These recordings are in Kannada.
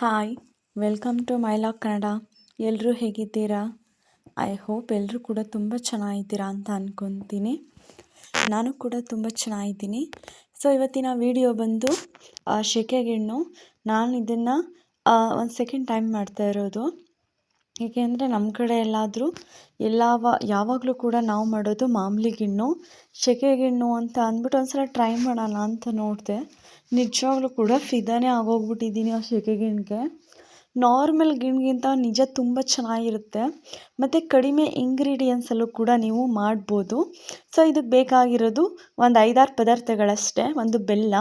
Hi welcome to my lock Kannada ಎಲ್ಲರೂ ಹೇಗಿದ್ದೀರಾ? ಐ ಹೋಪ್ ಎಲ್ಲರೂ ಕೂಡ ತುಂಬ ಚೆನ್ನಾಗಿದ್ದೀರಾ ಅಂತ ಅಂದ್ಕೊತೀನಿ ನಾನು ಕೂಡ ತುಂಬ ಚೆನ್ನಾಗಿದ್ದೀನಿ. ಸೊ ಇವತ್ತಿನ ವಿಡಿಯೋ ಬಂದು ಸೆಕೆಗೆಣ್ಣು ನಾನು ಇದನ್ನು ಒಂದು ಸೆಕೆಂಡ್ ಟೈಮ್ ಮಾಡ್ತಾ ಇರೋದು. ಏಕೆಂದರೆ ನಮ್ಮ ಕಡೆ ಎಲ್ಲಾದರೂ ಎಲ್ಲಾವ, ಯಾವಾಗಲೂ ಕೂಡ ನಾವು ಮಾಡೋದು ಮಾಮೂಲಿ ಗಿಣ್ಣು. ಸೆಕೆಗಿಣ್ಣು ಅಂತ ಅಂದ್ಬಿಟ್ಟು ಒಂದು ಸಲ ಟ್ರೈ ಮಾಡೋಣ ಅಂತ ನೋಡಿದೆ. ನಿಜವಾಗ್ಲೂ ಕೂಡ ಫಿದಾನೇ ಆಗೋಗ್ಬಿಟ್ಟಿದ್ದೀನಿ ಆ ಸೆಕೆಗಿಣ್ಣಿಗೆ ನಾರ್ಮಲ್ ಗಿಣ್ಗಿಂತ ನಿಜ ತುಂಬ ಚೆನ್ನಾಗಿರುತ್ತೆ. ಮತ್ತು ಕಡಿಮೆ ಇಂಗ್ರೀಡಿಯೆಂಟ್ಸಲ್ಲೂ ಕೂಡ ನೀವು ಮಾಡ್ಬೋದು. ಸೊ, ಇದಕ್ಕೆ ಬೇಕಾಗಿರೋದು ಒಂದು ಐದಾರು ಪದಾರ್ಥಗಳಷ್ಟೇ, ಒಂದು ಬೆಲ್ಲ,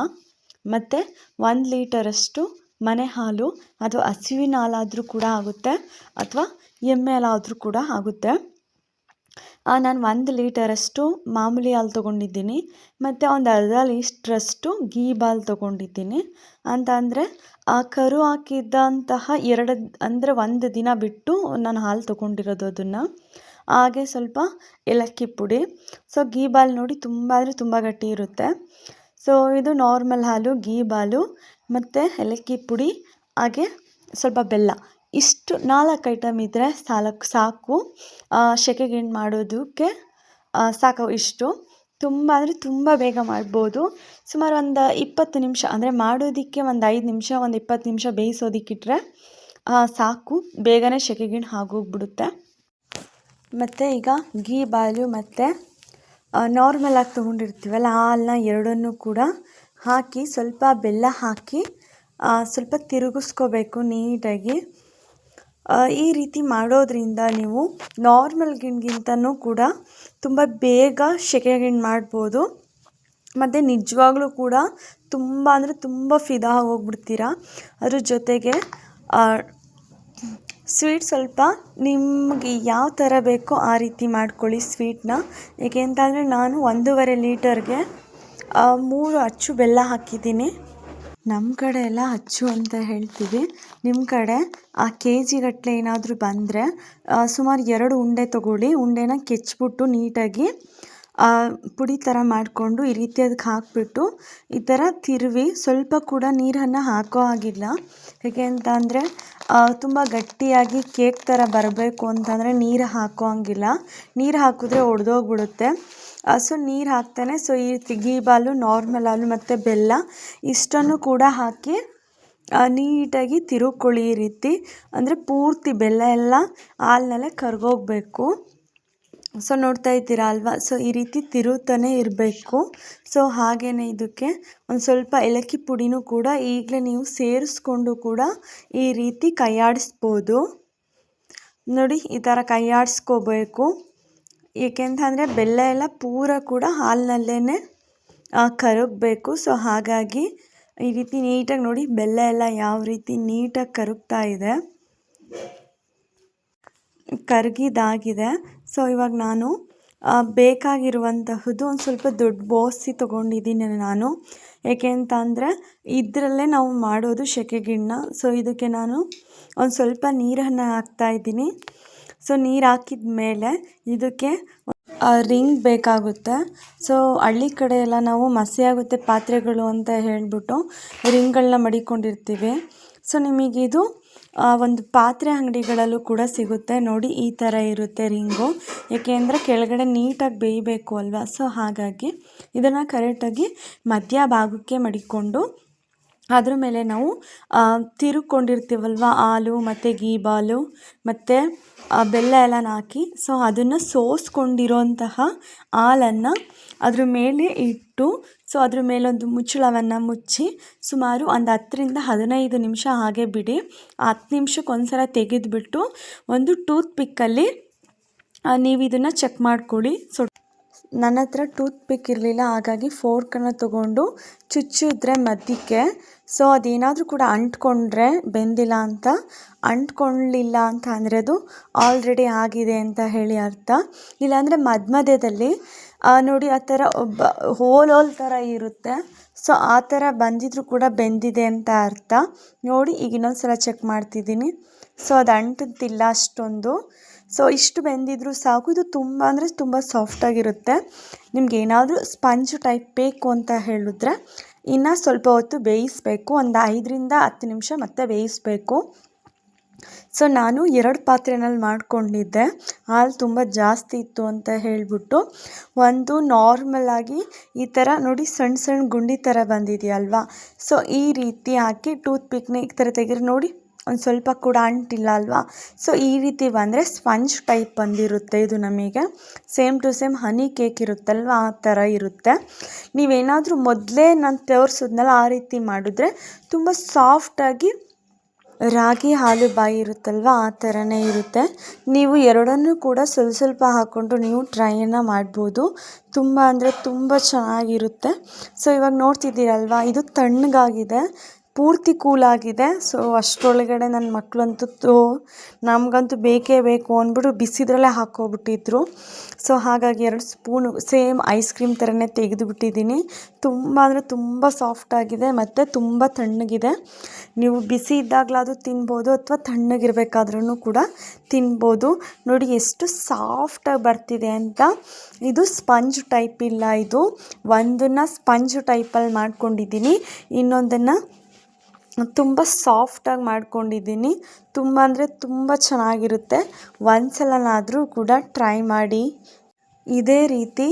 ಮತ್ತು ಒಂದು ಲೀಟರಷ್ಟು ಮನೆ ಹಾಲು ಅಥವಾ ಹಸಿವಿನ ಹಾಲಾದರೂ ಕೂಡ ಆಗುತ್ತೆ, ಅಥವಾ ಎಮ್ಮೆ ಹಾಲಾದರೂ ಕೂಡ ಆಗುತ್ತೆ. ನಾನು ಒಂದು ಲೀಟರಷ್ಟು ಮಾಮೂಲಿ ಹಾಲು ತೊಗೊಂಡಿದ್ದೀನಿ. ಮತ್ತು ಒಂದು ಅರ್ಧ ಲೀಟ್ರಷ್ಟು ಗೀ ಬಾಲ್ ತೊಗೊಂಡಿದ್ದೀನಿ. ಅಂತ ಅಂದರೆ, ಆ ಕರು ಹಾಕಿದ್ದಂತಹ ಎರಡು, ಅಂದರೆ ಒಂದು ದಿನ ಬಿಟ್ಟು ನಾನು ಹಾಲು ತೊಗೊಂಡಿರೋದು ಅದನ್ನು. ಹಾಗೆ ಸ್ವಲ್ಪ ಏಲಕ್ಕಿ ಪುಡಿ. ಸೊ ಗೀ ಬಾಲ್ ನೋಡಿ ತುಂಬ, ಅಂದರೆ ತುಂಬ ಗಟ್ಟಿ ಇರುತ್ತೆ. ಸೊ, ಇದು ನಾರ್ಮಲ್ ಹಾಲು ಗೀ ಬಾಲು, ಮತ್ತು ಏಲಕ್ಕಿ ಪುಡಿ, ಹಾಗೆ ಸ್ವಲ್ಪ ಬೆಲ್ಲ. ಇಷ್ಟು ನಾಲ್ಕು ಐಟಮ್ ಇದ್ದರೆ ಸಾಲಕ್ಕೆ ಸಾಕು. ಶೆಕೆಗೆಂಡು ಮಾಡೋದಕ್ಕೆ ಸಾಕು ಇಷ್ಟು. ತುಂಬ ಅಂದರೆ ತುಂಬ ಬೇಗ ಮಾಡ್ಬೋದು. ಸುಮಾರು ಒಂದು ಇಪ್ಪತ್ತು ನಿಮಿಷ, ಅಂದರೆ ಮಾಡೋದಕ್ಕೆ ಒಂದು ಐದು ನಿಮಿಷ, ಒಂದು ಇಪ್ಪತ್ತು ನಿಮಿಷ ಬೇಯಿಸೋದಕ್ಕಿಟ್ರೆ ಸಾಕು. ಬೇಗನೆ ಸೆಕೆಗಿಣ್ಣು ಆಗೋಗ್ಬಿಡುತ್ತೆ. ಮತ್ತು ಈಗ ಗೀ ಬಾಯ್ಲು ಮತ್ತು ನಾರ್ಮಲಾಗಿ ತೊಗೊಂಡಿರ್ತೀವಲ್ಲ ಹಾಲನ್ನ ಎರಡನ್ನೂ ಕೂಡ ಹಾಕಿ ಸ್ವಲ್ಪ ಬೆಲ್ಲ ಹಾಕಿ ಸ್ವಲ್ಪ ತಿರುಗಿಸ್ಕೋಬೇಕು ನೀಟಾಗಿ. ಈ ರೀತಿ ಮಾಡೋದರಿಂದ ನೀವು ನಾರ್ಮಲ್ ಗಿಣ್ಗಿಂತನೂ ಕೂಡ ತುಂಬ ಬೇಗ ಸೆಕೆಗಿಣ್ಣು ಮಾಡ್ಬೋದು. ಮತ್ತು ನಿಜವಾಗ್ಲೂ ಕೂಡ ತುಂಬ ಅಂದರೆ ತುಂಬ ಫಿದಾ ಹೋಗ್ಬಿಡ್ತೀರ. ಅದ್ರ ಜೊತೆಗೆ ಸ್ವೀಟ್ ಸ್ವಲ್ಪ ನಿಮಗೆ ಯಾವ ಥರ ಬೇಕೋ ಆ ರೀತಿ ಮಾಡ್ಕೊಳ್ಳಿ ಸ್ವೀಟನ್ನ ಏಕೆ ಅಂತಂದರೆ ನಾನು ಒಂದೂವರೆ ಲೀಟರ್ಗೆ ಮೂರು ಅಚ್ಚು ಬೆಲ್ಲ ಹಾಕಿದ್ದೀನಿ. ನಮ್ಮ ಕಡೆ ಎಲ್ಲ ಅಚ್ಚು ಅಂತ ಹೇಳ್ತೀವಿ. ನಿಮ್ಮ ಕಡೆ ಆ ಕೆ ಜಿಗಟ್ಟಲೆ ಏನಾದರೂ ಬಂದರೆ ಸುಮಾರು ಎರಡು ಉಂಡೆ ತೊಗೊಳ್ಳಿ. ಉಂಡೆನ ಕೆಚ್ಚಿಬಿಟ್ಟು ನೀಟಾಗಿ ಪುಡಿ ಥರ ಮಾಡಿಕೊಂಡು ಈ ರೀತಿ ಅದಕ್ಕೆ ಹಾಕಿಬಿಟ್ಟು, ಈ ಥರ ತಿರುವಿ ಸ್ವಲ್ಪ ಕೂಡ ನೀರನ್ನು ಹಾಕೋ ಹಾಗಿಲ್ಲ. ಹೇಗೆ ಅಂತ ಅಂದರೆ ತುಂಬ ಗಟ್ಟಿಯಾಗಿ ಕೇಕ್ ಥರ ಬರಬೇಕು ಅಂತಂದರೆ ನೀರು ಹಾಕೋ ಹಂಗಿಲ್ಲ. ನೀರು ಹಾಕಿದ್ರೆ ಒಡೆದೋಗ್ಬಿಡುತ್ತೆ. ಸೊ ನೀರು ಹಾಕ್ತಾನೆ. ಸೊ ಈ ರೀತಿ ಬಾಲು ನಾರ್ಮಲ್ ಹಾಲು ಮತ್ತು ಬೆಲ್ಲ ಇಷ್ಟನ್ನು ಕೂಡ ಹಾಕಿ ನೀಟಾಗಿ ತಿರುಕೊಳ್ಳಿ ಈ ರೀತಿ. ಅಂದರೆ ಪೂರ್ತಿ ಬೆಲ್ಲ ಎಲ್ಲ ಹಾಲ್ನಲ್ಲೇ ಕರ್ಗೋಗ್ಬೇಕು. ಸೊ ನೋಡ್ತಾ ಇದ್ದೀರಾ ಅಲ್ವಾ? ಸೊ ಈ ರೀತಿ ತಿರುತ್ತಾನೆ ಇರಬೇಕು. ಸೊ ಹಾಗೇ ಇದಕ್ಕೆ ಒಂದು ಸ್ವಲ್ಪ ಏಲಕ್ಕಿ ಪುಡಿನೂ ಕೂಡ ಈಗಲೇ ನೀವು ಸೇರಿಸ್ಕೊಂಡು ಕೂಡ ಈ ರೀತಿ ಕೈಯಾಡಿಸ್ಬೋದು. ನೋಡಿ, ಈ ಥರ ಕೈಯಾಡಿಸ್ಕೋಬೇಕು. ಏಕೆಂತಂದರೆ ಬೆಲ್ಲ ಎಲ್ಲ ಪೂರ ಕೂಡ ಹಾಲಿನಲ್ಲೇ ಕರಗಬೇಕು. ಸೊ ಹಾಗಾಗಿ ಈ ರೀತಿ ನೀಟಾಗಿ ನೋಡಿ, ಬೆಲ್ಲ ಎಲ್ಲ ಯಾವ ರೀತಿ ನೀಟಾಗಿ ಕರಗ್ತಾ ಇದೆ. ಕರಗಿದಾಗಿದೆ. ಸೊ ಇವಾಗ ನಾನು ಬೇಕಾಗಿರುವಂತಹದ್ದು ಒಂದು ಸ್ವಲ್ಪ ದೊಡ್ಡ ಬೋಸಿ ತೊಗೊಂಡಿದ್ದೀನಿ ನಾನು. ಏಕೆ ಅಂತ ಅಂದರೆ ಇದರಲ್ಲೇ ನಾವು ಮಾಡೋದು ಸೆಕೆಗಿಣ್ಣ. ಸೊ ಇದಕ್ಕೆ ನಾನು ಒಂದು ಸ್ವಲ್ಪ ನೀರನ್ನು ಹಾಕ್ತಾಯಿದ್ದೀನಿ ಸೊ ನೀರು ಹಾಕಿದ ಮೇಲೆ ಇದಕ್ಕೆ ರಿಂಗ್ ಬೇಕಾಗುತ್ತೆ. ಸೊ ಹಳ್ಳಿ ಕಡೆ ಎಲ್ಲ ನಾವು ಮಸಿಯಾಗುತ್ತೆ ಪಾತ್ರೆಗಳು ಅಂತ ಹೇಳಿಬಿಟ್ಟು ರಿಂಗ್ಗಳನ್ನ ಮಡಿಕೊಂಡಿರ್ತೀವಿ. ಸೊ ನಿಮಗಿದು ಒಂದು ಪಾತ್ರೆ ಅಂಗಡಿಗಳಲ್ಲೂ ಕೂಡ ಸಿಗುತ್ತೆ. ನೋಡಿ, ಈ ಥರ ಇರುತ್ತೆ ರಿಂಗು. ಏಕೆಂದರೆ ಕೆಳಗಡೆ ನೀಟಾಗಿ ಬೇಯಬೇಕು ಅಲ್ವಾ? ಸೊ ಹಾಗಾಗಿ ಇದನ್ನು ಕರೆಕ್ಟಾಗಿ ಮಧ್ಯ ಭಾಗಕ್ಕೆ ಮಡಿಕೊಂಡು ಅದ್ರ ಮೇಲೆ ನಾವು ತಿರುಗ್ಕೊಂಡಿರ್ತೀವಲ್ವ ಹಾಲು, ಮತ್ತು ಗೀ ಬಾಲು, ಮತ್ತು ಬೆಲ್ಲ ಎಲ್ಲನ ಹಾಕಿ ಸೊ ಅದನ್ನು ಸೋಸ್ಕೊಂಡಿರೋಂತಹ ಹಾಲನ್ನು ಅದ್ರ ಮೇಲೆ ಇಟ್ಟು ಸೊ ಅದ್ರ ಮೇಲೊಂದು ಮುಚ್ಚಳವನ್ನು ಮುಚ್ಚಿ, ಸುಮಾರು ಒಂದು ಹತ್ತರಿಂದ ಹದಿನೈದು ನಿಮಿಷ ಹಾಗೆ ಬಿಡಿ. ಹತ್ತು ನಿಮಿಷಕ್ಕೆ ಒಂದು ಸಲ ತೆಗೆದುಬಿಟ್ಟು, ಒಂದು ಟೂತ್ ಪಿಕ್ಕಲ್ಲಿ ನೀವು ಇದನ್ನು ಚೆಕ್ ಮಾಡ್ಕೊಳ್ಳಿ. ಸೊ ನನ್ನ ಹತ್ರ ಟೂತ್ ಪಿಕ್ ಇರಲಿಲ್ಲ, ಹಾಗಾಗಿ ಫೋರ್ಕನ್ನು ತೊಗೊಂಡು ಚುಚ್ಚಿದ್ರೆ ಮಧ್ಯಕ್ಕೆ ಸೊ ಅದೇನಾದರೂ ಕೂಡ ಅಂಟ್ಕೊಂಡ್ರೆ ಬೆಂದಿಲ್ಲ ಅಂತ. ಅಂಟ್ಕೊಳ್ಳಿಲ್ಲ ಅಂತ ಅಂದರೆ ಅದು ಆಲ್ರೆಡಿ ಆಗಿದೆ ಅಂತ ಹೇಳಿ ಅರ್ಥ. ಇಲ್ಲಾಂದರೆ ಮಧ್ಯ ಮಧ್ಯದಲ್ಲಿ ನೋಡಿ ಆ ಥರ ಒಬ್ಬ ಹೋಲ್ ಹೋಲ್ ಥರ ಇರುತ್ತೆ. ಸೊ ಆ ಥರ ಬಂದಿದ್ರೂ ಕೂಡ ಬೆಂದಿದೆ ಅಂತ ಅರ್ಥ. ನೋಡಿ, ಈಗ ಇನ್ನೊಂದು ಸಲ ಚೆಕ್ ಮಾಡ್ತಿದ್ದೀನಿ. ಸೊ ಅದು ಅಂಟುತ್ತಿಲ್ಲ ಅಷ್ಟೊಂದು. ಸೊ ಇಷ್ಟು ಬೆಂದಿದ್ರು ಸಾಕು. ಇದು ತುಂಬ ಅಂದರೆ ತುಂಬ ಸಾಫ್ಟಾಗಿರುತ್ತೆ ನಿಮ್ಗೆ ಏನಾದರೂ ಸ್ಪಂಜ್ ಟೈಪ್ ಬೇಕು ಅಂತ ಹೇಳಿದ್ರೆ ಇನ್ನು ಸ್ವಲ್ಪ ಹೊತ್ತು ಬೇಯಿಸಬೇಕು. ಒಂದು ಐದರಿಂದ ಹತ್ತು ನಿಮಿಷ ಮತ್ತೆ ಬೇಯಿಸಬೇಕು. ಸೊ ನಾನು ಎರಡು ಪಾತ್ರೆನಲ್ಲಿ ಮಾಡ್ಕೊಂಡಿದ್ದೆ. ಹಾಲು ತುಂಬ ಜಾಸ್ತಿ ಇತ್ತು ಅಂತ ಹೇಳಿಬಿಟ್ಟು. ಒಂದು ನಾರ್ಮಲಾಗಿ ಈ ಥರ ನೋಡಿ ಸಣ್ಣ ಸಣ್ಣ ಗುಂಡಿ ಥರ ಬಂದಿದೆಯಲ್ವಾ? ಸೊ ಈ ರೀತಿ ಹಾಕಿ ಟೂತ್ ಪಿಕ್ನಿಕ್ ಈ ಥರ ತೆಗೆದ್ರೆ ನೋಡಿ ಒಂದು ಸ್ವಲ್ಪ ಕೂಡ ಅಂಟಿಲ್ಲ ಅಲ್ವಾ? ಸೊ ಈ ರೀತಿ ಬಂದರೆ ಸ್ಪಂಜ್ ಟೈಪ್ ಬಂದಿರುತ್ತೆ ಇದು ನಮಗೆ. Same to same honey cake ಇರುತ್ತಲ್ವ? ಆ ಥರ ಇರುತ್ತೆ. ನೀವೇನಾದರೂ ಮೊದಲೇ ನಾನು ತೋರಿಸಿದ್ನಲ್ಲ, ಆ ರೀತಿ ಮಾಡಿದ್ರೆ ತುಂಬ ಸಾಫ್ಟಾಗಿ ರಾಗಿ ಹಾಲು ಬಾಯಿ ಇರುತ್ತಲ್ವ? ಆ ಥರನೇ ಇರುತ್ತೆ. ನೀವು ಎರಡನ್ನೂ ಕೂಡ ಸ್ವಲ್ಪ ಸ್ವಲ್ಪ ಹಾಕ್ಕೊಂಡು ನೀವು ಟ್ರೈಯನ್ನು ಮಾಡ್ಬೋದು. ತುಂಬ ಅಂದರೆ ತುಂಬ ಚೆನ್ನಾಗಿರುತ್ತೆ. ಸೊ ಇವಾಗ ನೋಡ್ತಿದ್ದೀರಲ್ವ? ಇದು ತಣ್ಣಗಾಗಿದೆ. ಪೂರ್ತಿ ಕೂಲಾಗಿದೆ. ಸೊ ಅಷ್ಟರೊಳಗಡೆ ನನ್ನ ಮಕ್ಕಳಂತೂ ನಮಗಂತೂ ಬೇಕೇ ಬೇಕು ಅಂದ್ಬಿಟ್ಟು ಬಿಸಿದ್ರಲ್ಲೇ ಹಾಕ್ಕೊಬಿಟ್ಟಿದ್ರು. ಸೊ ಹಾಗಾಗಿ ಎರಡು ಸ್ಪೂನು ಸೇಮ್ ಐಸ್ ಕ್ರೀಮ್ ಥರನೇ ತೆಗೆದುಬಿಟ್ಟಿದ್ದೀನಿ. ತುಂಬ ಅಂದರೆ ತುಂಬ ಸಾಫ್ಟಾಗಿದೆ ಮತ್ತು ತುಂಬ ತಣ್ಣಗಿದೆ. ನೀವು ಬಿಸಿ ಇದ್ದಾಗಲಾದರೂ ತಿನ್ಬೋದು ಅಥವಾ ತಣ್ಣಗಿರಬೇಕಾದ್ರೂ ಕೂಡ ತಿನ್ಬೋದು. ನೋಡಿ ಎಷ್ಟು ಸಾಫ್ಟಾಗಿ ಬರ್ತಿದೆ ಅಂತ. ಇದು ಸ್ಪಂಜ್ ಟೈಪ್ ಇಲ್ಲ ಇದು. ಒಂದನ್ನು ಸ್ಪಂಜ್ ಟೈಪಲ್ಲಿ ಮಾಡ್ಕೊಂಡಿದ್ದೀನಿ. ಇನ್ನೊಂದನ್ನು ತುಂಬ ಸಾಫ್ಟಾಗಿ ಮಾಡ್ಕೊಂಡಿದ್ದೀನಿ. ತುಂಬ ಅಂದರೆ ತುಂಬ ಚೆನ್ನಾಗಿರುತ್ತೆ. ಒಂದು ಸಲನಾದರೂ ಕೂಡ ಟ್ರೈ ಮಾಡಿ. ಇದೇ ರೀತಿ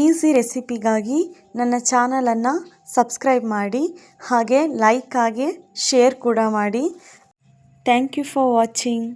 ಈಸಿ ರೆಸಿಪಿಗಾಗಿ ನನ್ನ ಚಾನಲನ್ನು ಸಬ್ಸ್ಕ್ರೈಬ್ ಮಾಡಿ. ಹಾಗೆ ಲೈಕ್ ಹಾಗೆ ಶೇರ್ ಕೂಡ ಮಾಡಿ. Thank you for watching